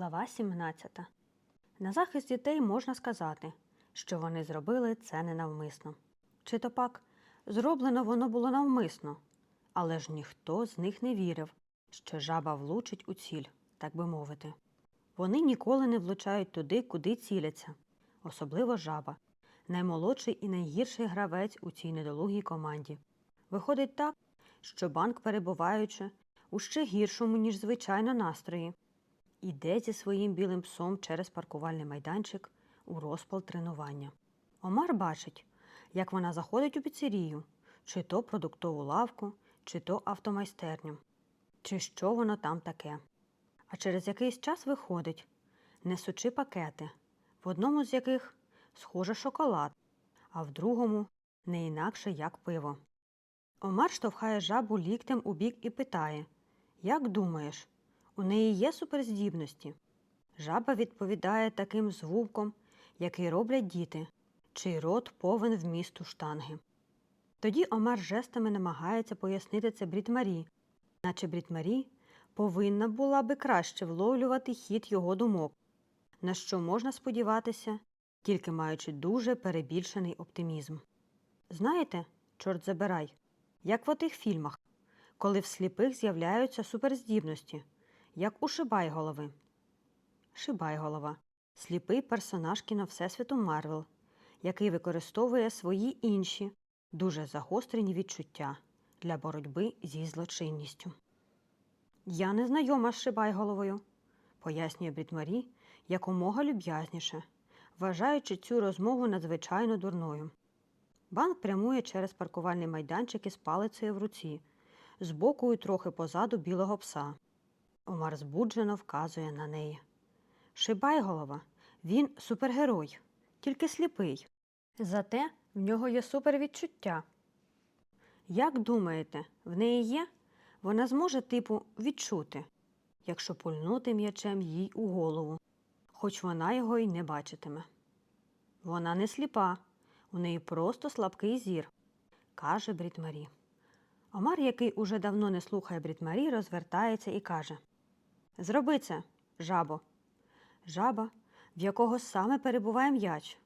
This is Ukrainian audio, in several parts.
Глава 17. На захист дітей можна сказати, що вони зробили це ненавмисно. Чи то пак зроблено воно було навмисно, але ж ніхто з них не вірив, що жаба влучить у ціль, так би мовити. Вони ніколи не влучають туди, куди ціляться, особливо жаба, наймолодший і найгірший гравець у цій недолугій команді. Виходить так, що банк, перебуваючи у ще гіршому, ніж звичайно, настрої, іде зі своїм білим псом через паркувальний майданчик у розпал тренування. Омар бачить, як вона заходить у піцерію, чи то продуктову лавку, чи то автомайстерню, чи що воно там таке. А через якийсь час виходить, несучи пакети, в одному з яких схоже шоколад, а в другому не інакше як пиво. Омар штовхає жабу ліктем у бік і питає Як думаєш, у неї є суперздібності? Жаба відповідає таким звуком, який роблять діти, чий рот повен вмісту штанги. Тоді Омар жестами намагається пояснити це Брітмарі, наче Брітмарі повинна була би краще вловлювати хід його думок, на що можна сподіватися, тільки маючи дуже перебільшений оптимізм. Знаєте, чорт забирай, як в отих фільмах, коли в сліпих з'являються суперздібності, як у Шибайголови. Шибайголова сліпий персонаж кіно Всесвіту Марвел, який використовує свої інші, дуже загострені відчуття для боротьби зі злочинністю. Я не знайома з Шибайголовою, пояснює Брітмарі якомога люб'язніше, вважаючи цю розмову надзвичайно дурною. Банк прямує через паркувальний майданчик із палицею в руці, з боку і трохи позаду білого пса. Омар збуджено вказує на неї. Шибайголова, він супергерой, тільки сліпий. Зате в нього є супервідчуття. Як думаєте, в неї є? Вона зможе, типу, відчути, якщо пульнути м'ячем їй у голову, хоч вона його й не бачитиме. Вона не сліпа, у неї просто слабкий зір, каже Брітмарі. Омар, який уже давно не слухає Брітмарі, розвертається і каже Зроби це, жабо. Жаба, в якого саме перебуває м'яч.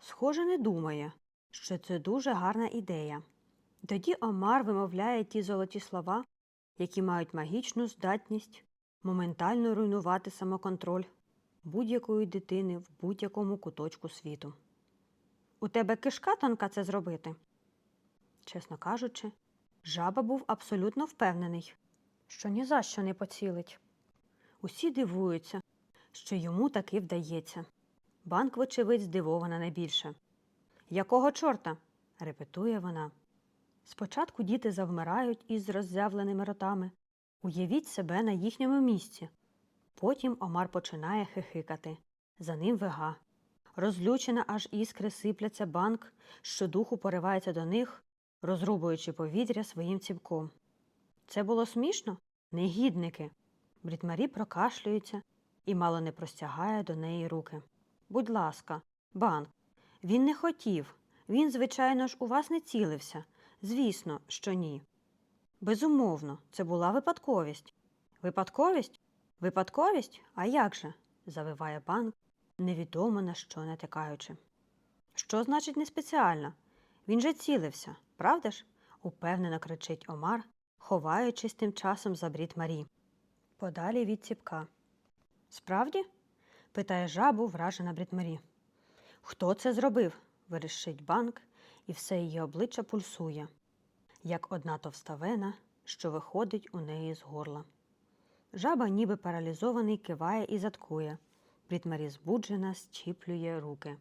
Схоже, не думає, що це дуже гарна ідея. Тоді Омар вимовляє ті золоті слова, які мають магічну здатність моментально руйнувати самоконтроль будь-якої дитини в будь-якому куточку світу. У тебе кишка тонка це зробити? Чесно кажучи, жаба був абсолютно впевнений, що ні за що не поцілить. Усі дивуються, що йому таки вдається. Банк, вочевидь, здивована найбільше. Якого чорта? репетує вона. Спочатку діти завмирають із роззявленими ротами. Уявіть себе на їхньому місці. Потім Омар починає хихикати. За ним вега. Розлючена, аж іскри сипляться банк, щодуху поривається до них, розрубуючи повітря своїм ціпком. Це було смішно? Негідники. Брітмарі прокашлюється і мало не простягає до неї руки. Будь ласка, банк, він не хотів. Він, звичайно ж, у вас не цілився. Звісно, що ні. Безумовно, це була випадковість. Випадковість? Випадковість? А як же? завиває банк, невідомо на що натякаючи. Що значить не спеціально? Він же цілився, правда ж? упевнено кричить Омар, ховаючись тим часом за брід Марі. Подалі від ціпка. Справді? питає жабу, вражена Брітмарі. Хто це зробив? вирішить банк, і все її обличчя пульсує, як одна товста вена, що виходить у неї з горла. Жаба, ніби паралізований, киває і заткує. Брітмарі збуджена, зчіплює руки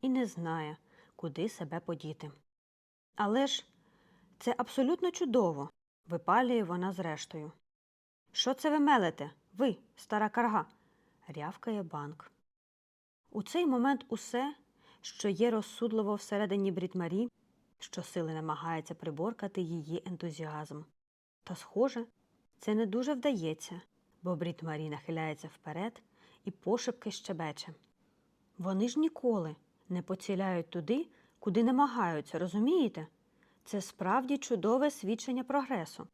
і не знає, куди себе подіти. Але ж це абсолютно чудово, випалює вона зрештою. Що це ви мелете? Ви, стара карга? рявкає банк. У цей момент усе, що є розсудливо всередині Брітмарі, щосили намагається приборкати її ентузіазм. Та, схоже, це не дуже вдається, бо Брітмарі нахиляється вперед і пошепки щебече. Вони ж ніколи не поціляють туди, куди намагаються, розумієте? Це справді чудове свідчення прогресу.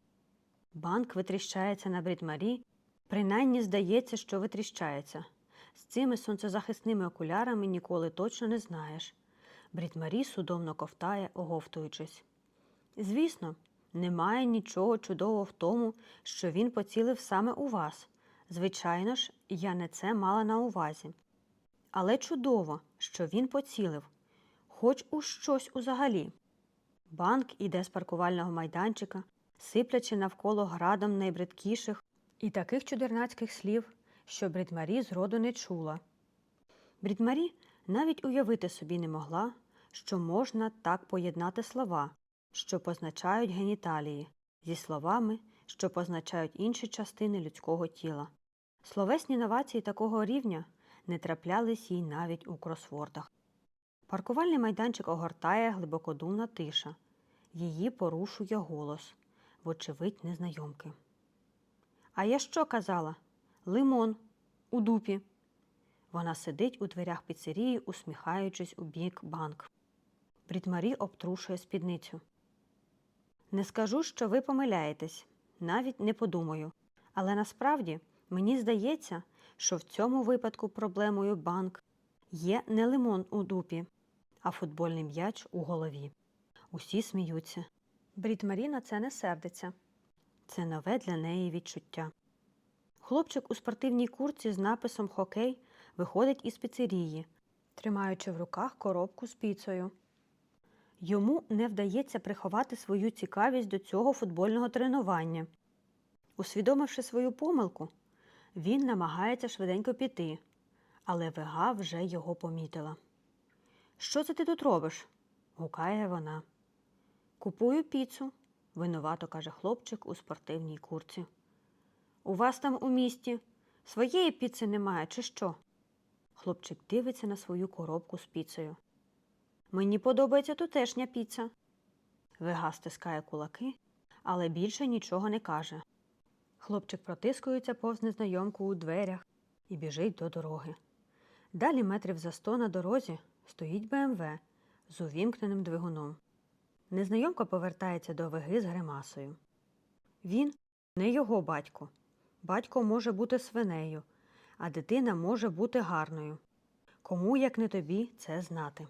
Банк витріщається на Брітмарі, Принаймні здається, що витріщається. З цими сонцезахисними окулярами ніколи точно не знаєш. Брітмарі судомно ковтає, оговтуючись. Звісно, немає нічого чудового в тому, що він поцілив саме у вас. Звичайно ж, я не це мала на увазі. Але чудово, що він поцілив, хоч у щось узагалі. Банк іде з паркувального майданчика, сиплячи навколо градом найбридкіших і таких чудернацьких слів, що Брідмарі зроду не чула. Брідмарі навіть уявити собі не могла, що можна так поєднати слова, що позначають геніталії, зі словами, що позначають інші частини людського тіла. Словесні новації такого рівня не траплялись їй навіть у кросвордах. Паркувальний майданчик огортає глибокодумна тиша. Її порушує голос, вочевидь, незнайомки. А я що казала? Лимон у дупі. Вона сидить у дверях піцерії, усміхаючись у бік банк. Брітмарі обтрушує спідницю. Не скажу, що ви помиляєтесь, навіть не подумаю. Але насправді мені здається, що в цьому випадку проблемою банк є не лимон у дупі, а футбольний м'яч у голові. Усі сміються. Брід Марі на це не сердиться. Це нове для неї відчуття. Хлопчик у спортивній курці з написом Хокей виходить із піцерії, тримаючи в руках коробку з піцею. Йому не вдається приховати свою цікавість до цього футбольного тренування. Усвідомивши свою помилку, він намагається швиденько піти, але вега вже його помітила. Що це ти тут робиш? гукає вона. Купую піцу, винувато каже хлопчик у спортивній курці. У вас там у місті своєї піци немає, чи що? Хлопчик дивиться на свою коробку з піцею. Мені подобається тутешня піца. Вега стискає кулаки, але більше нічого не каже. Хлопчик протискується повз незнайомку у дверях і біжить до дороги. Далі метрів за сто на дорозі стоїть БМВ з увімкненим двигуном. Незнайомка повертається до веги з гримасою. Він не його батько. Батько може бути свинею, а дитина може бути гарною. Кому, як не тобі, це знати.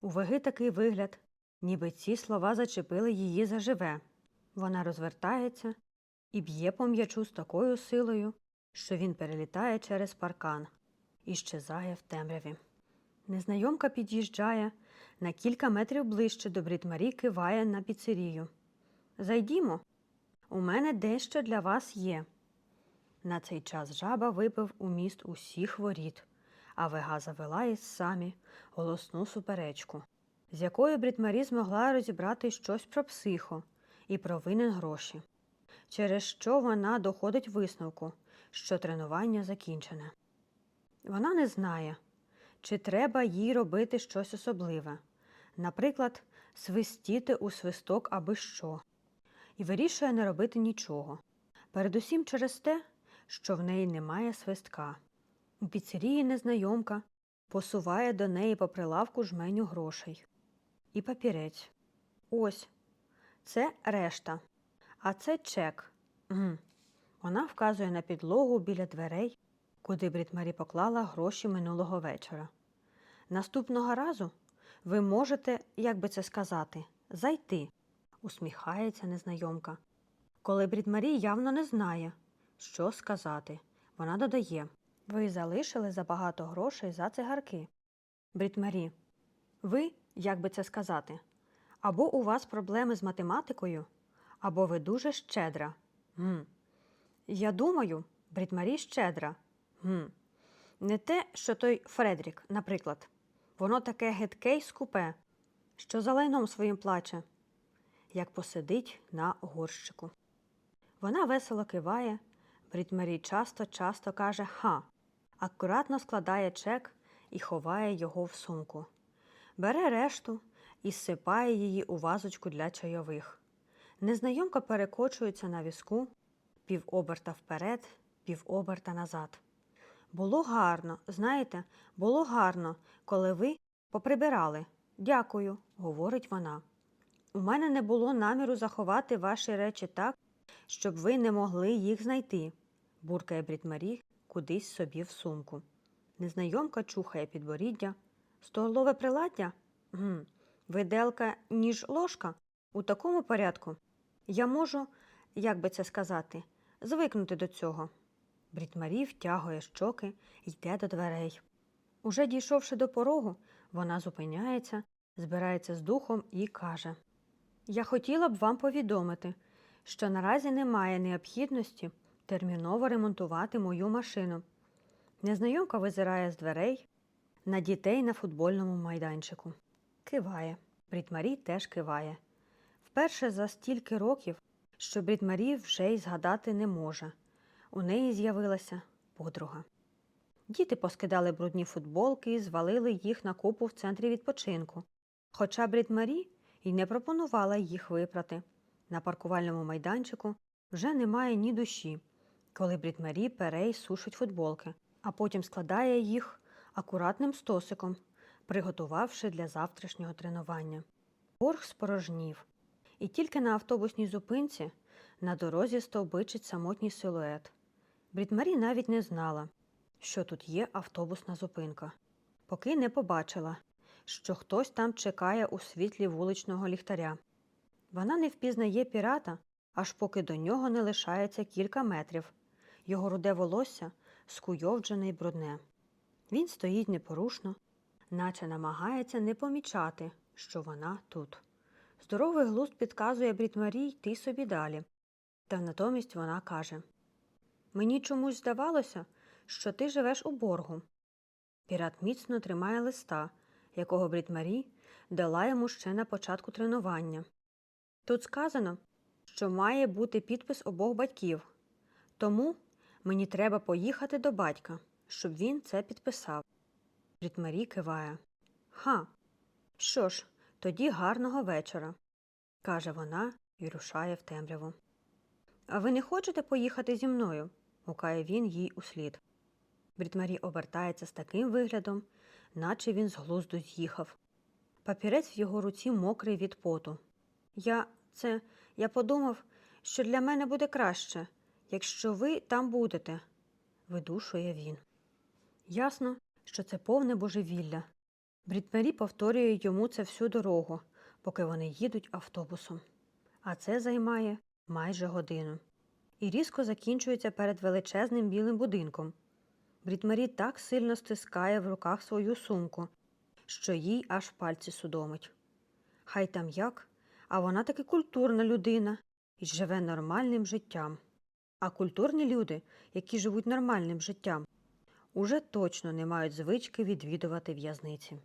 У веги такий вигляд, ніби ці слова зачепили її заживе. Вона розвертається і б'є по м'ячу з такою силою, що він перелітає через паркан і щезає в темряві. Незнайомка під'їжджає на кілька метрів ближче до Брітмарі киває на піцерію. Зайдімо, у мене дещо для вас є. На цей час жаба випив у міст усіх воріт, а вега завела із самі голосну суперечку, з якою Брітмарі змогла розібрати щось про психо і про винен гроші, через що вона доходить висновку, що тренування закінчене. Вона не знає, чи треба їй робити щось особливе, наприклад, свистіти у свисток аби що, і вирішує не робити нічого. Передусім через те, що в неї немає свистка. У піцерії незнайомка посуває до неї по прилавку жменю грошей. І папірець. Ось. Це решта. А це чек. Вона вказує на підлогу біля дверей, куди Брітмарі поклала гроші минулого вечора. Наступного разу ви можете, як би це сказати, зайти, усміхається незнайомка. Коли Брітмарі явно не знає, що сказати, вона додає Ви залишили забагато грошей за цигарки. Брітмарі, ви, як би це сказати, або у вас проблеми з математикою, або ви дуже щедра. Гм. Я думаю, Брітмарі щедра. Гм. Не те, що той Фредрік, наприклад. Воно таке гидке й скупе, що за лайном своїм плаче, як посидить на горщику. Вона весело киває, Брітмарі часто-часто каже ха, акуратно складає чек і ховає його в сумку. Бере решту і зсипає її у вазочку для чайових. Незнайомка перекочується на візку, півоберта вперед, півоберта назад. Було гарно, знаєте, було гарно, коли ви поприбирали. Дякую, говорить вона. У мене не було наміру заховати ваші речі так, щоб ви не могли їх знайти. буркає Брітмарі кудись собі в сумку. Незнайомка чухає підборіддя. Столове приладдя? Гм. Виделка, ніж ложка? У такому порядку? Я можу, як би це сказати, звикнути до цього. Брітмарі втягує щоки, йде до дверей. Уже дійшовши до порогу, вона зупиняється, збирається з духом і каже: Я хотіла б вам повідомити, що наразі немає необхідності терміново ремонтувати мою машину. Незнайомка визирає з дверей на дітей на футбольному майданчику. Киває. Брітмарі теж киває. Вперше за стільки років, що Брітмарі вже й згадати не може. У неї з'явилася подруга. Діти поскидали брудні футболки і звалили їх на купу в центрі відпочинку. Хоча Брід Марі й не пропонувала їх випрати. На паркувальному майданчику вже немає ні душі, коли Брід Марі пере й сушить футболки, а потім складає їх акуратним стосиком, приготувавши для завтрашнього тренування. Борг спорожнів, і тільки на автобусній зупинці на дорозі стовбичить самотній силует. Брід Марі навіть не знала, що тут є автобусна зупинка, поки не побачила, що хтось там чекає у світлі вуличного ліхтаря. Вона не впізнає пірата, аж поки до нього не лишається кілька метрів. Його руде волосся скуйовджене й брудне. Він стоїть непорушно, наче намагається не помічати, що вона тут. Здоровий глузд підказує Брітмарі йти собі далі. Та натомість вона каже Мені чомусь здавалося, що ти живеш у боргу. Пірат міцно тримає листа, якого Брітмарі дала йому ще на початку тренування. Тут сказано, що має бути підпис обох батьків, тому мені треба поїхати до батька, щоб він це підписав. Брітмарі киває. Ха, що ж, тоді гарного вечора, каже вона і рушає в темряву. А ви не хочете поїхати зі мною? Гукає він їй услід. Брітмарі обертається з таким виглядом, наче він з глузду з'їхав. Папірець в його руці мокрий від поту. Я це, я подумав, що для мене буде краще, якщо ви там будете, видушує він. Ясно, що це повне божевілля. Брітмарі повторює йому це всю дорогу, поки вони їдуть автобусом. А це займає майже годину. І різко закінчується перед величезним білим будинком. Брітмарі так сильно стискає в руках свою сумку, що їй аж пальці судомить. Хай там як, а вона таки культурна людина і живе нормальним життям. А культурні люди, які живуть нормальним життям, уже точно не мають звички відвідувати в'язниці.